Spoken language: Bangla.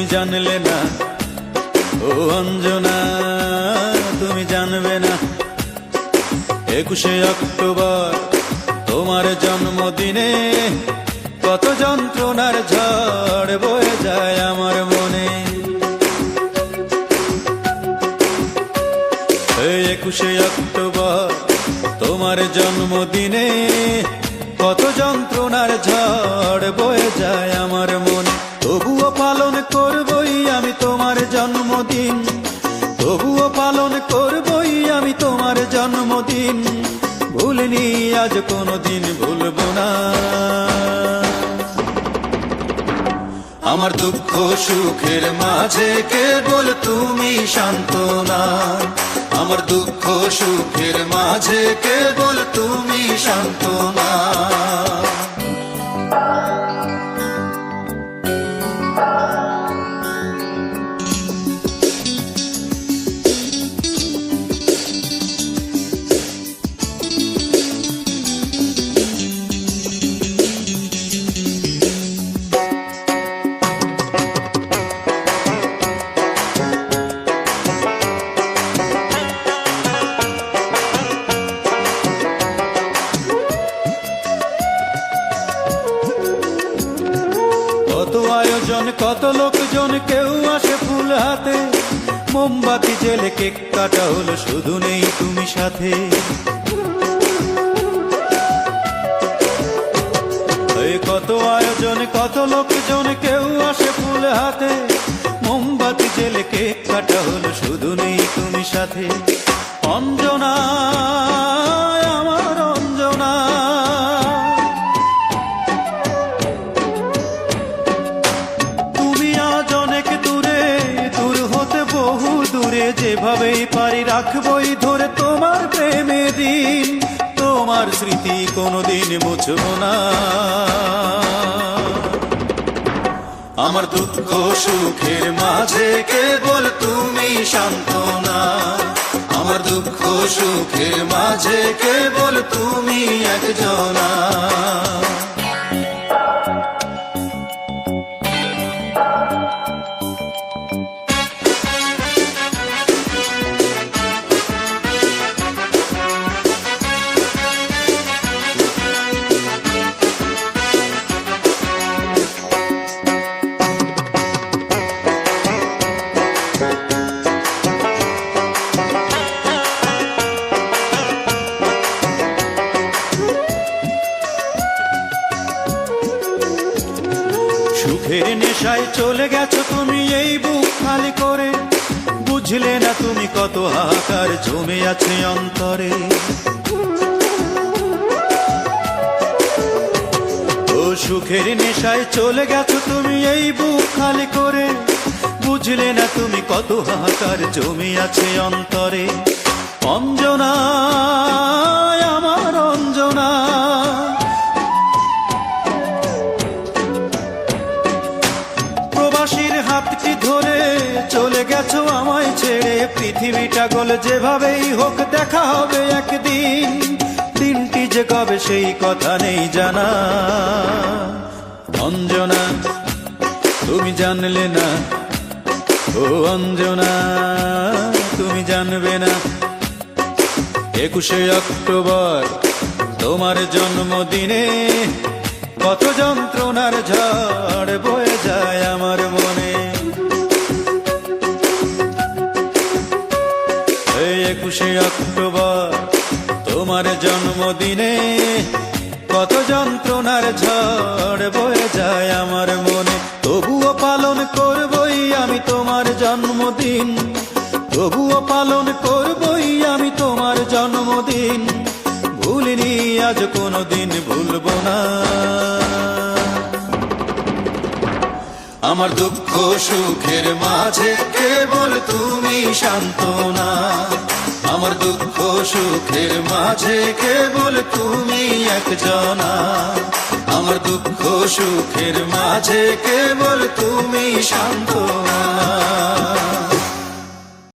তুমি জানলে না। ও অঞ্জনা, তুমি জানবে না। একুশে অক্টোবর, তোমার জন্মদিনে কত যন্ত্রণার ঝড় বয়ে যায় আমার মনে। একুশে অক্টোবর, তোমার জন্মদিনে কত যন্ত্রণার ঝড় বয়ে যায় আমার মনে। তবুও পালন করবই আমি তোমার জন্মদিন। তবুও পালন করবই আমি তোমার জন্মদিন। ভুলিনি, আজ কোনোদিন ভুলব না। আমার দুঃখ সুখের মাঝে কেবল তুমি সান্ত্বনা। আমার দুঃখ সুখের মাঝে কেবল তুমি সান্ত্বনা। আয়োজন কত লোকজন কেউ আসে ফুল হাতে। মোমবাতি জেলে কেক কাটা হলো, শুধু নেই তুমি সাথে। কত আয়োজন, কত লোকজন কেউ আসে ফুল হাতে। মোমবাতি জেলে কেক কাটা হলো, শুধু নেই তুমি সাথে। অঞ্জনা দূরে যেভাবেই পারি রাখবই ধরে তোমার প্রেমে দিন। তোমার স্মৃতি কোনোদিন মুছব না। আমার দুঃখ সুখের মাঝে কেবল তুমি সান্ত্বনা আমার দুঃখ সুখের মাঝে কেবল তুমি একজনা। সুখের নেশায় চলে গেছো তুমি এই বুক খালি করে। বুঝলে না তুমি কত হাহাকার জমে আছে অন্তরে। সুখের নেশায় চলে গেছো তুমি এই বুক খালি করে। বুঝলে না তুমি কত হাহাকার জমে আছে অন্তরে। অঞ্জনা চলে গেছো আমায় ছেড়ে। পৃথিবীটা গলে যেভাবেই হোক, দেখা হবে একদিন। দিনটি যে কবে, সেই কথা নেই জানা। অঞ্জনা, তুমি জানলে না। ও অঞ্জনা, তুমি জানবে না। একুশে অক্টোবর, তোমার জন্মদিনে কত যন্ত্রণার ঝড় বয়ে যায় আমার মনে। একুশে অক্টোবর, তোমার জন্মদিনে কত যন্ত্রণার ঝড় বয়ে যায় আমার মনে। তবুও পালন করবই আমি তোমার জন্মদিন। তবুও পালন করবই আমি তোমার জন্মদিন। ভুলিনি, আজ কোনোদিন ভুলবো না। আমার দুঃখ সুখের মাঝে কেবল তুমি সান্ত্বনা আমার দুঃখ সুখের মাঝে কেবল তুমি এক একজনা। আমার দুঃখ সুখের মাঝে কেবল তুমি সান্ত্বনা।